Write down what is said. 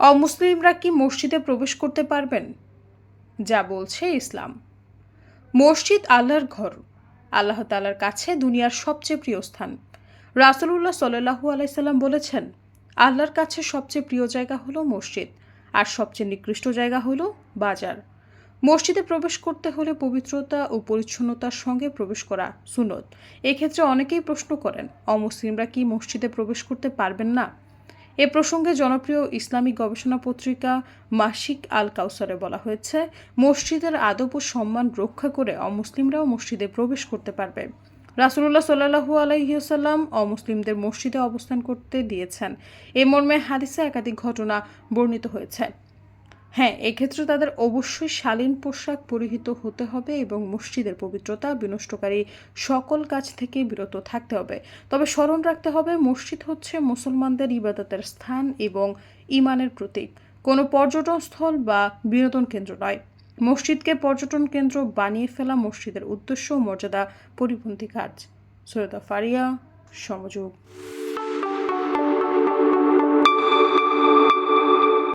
অমুসলিমরা কি মসজিদে প্রবেশ করতে পারবেন? যা বলছে ইসলাম। মসজিদ আল্লাহর ঘর। আল্লাহ তালার কাছে দুনিয়ার সবচেয়ে প্রিয় স্থান। রাসুলুল্লাহ সাল্লাহু আলাইসাল্লাম বলেছেন, আল্লাহর কাছে সবচেয়ে প্রিয় জায়গা হলো মসজিদ, আর সবচেয়ে নিকৃষ্ট জায়গা হলো বাজার। মসজিদে প্রবেশ করতে হলে পবিত্রতা ও পরিচ্ছন্নতার সঙ্গে প্রবেশ করা সুনত এক্ষেত্রে অনেকেই প্রশ্ন করেন, অমুসলিমরা কি মসজিদে প্রবেশ করতে পারবেন না? এ প্রসঙ্গে জনপ্রিয় ইসলামিক গবেষণা পত্রিকা মাসিক আল কাউসারে বলা হয়েছে, মসজিদের আদব ও সম্মান রক্ষা করে অমুসলিমরাও মসজিদে প্রবেশ করতে পারবে। রাসুল্লাহ সাল্লাহু আলাইসাল্লাম অমুসলিমদের মসজিদে অবস্থান করতে দিয়েছেন। এ মর্মে হাদিসে একাধিক ঘটনা বর্ণিত হয়েছে। হ্যাঁ এক্ষেত্রে তাদের অবশ্যই শালীন পোশাক পরিহিত হতে হবে এবং মসজিদের পবিত্রতা বিনষ্টকারী সকল কাজ থেকে বিরত থাকতে হবে। তবে স্মরণ রাখতে হবে, মসজিদ হচ্ছে মুসলমানদের ইবাদতের স্থান এবং ইমানের প্রতীক। কোনো পর্যটন স্থল বা বিনোদন কেন্দ্র নয়। মসজিদকে পর্যটন কেন্দ্র বানিয়ে ফেলা মসজিদের উদ্দেশ্য ও মর্যাদা পরিপন্থী কাজ। সৈয়দা ফারিয়া, সমযোগ।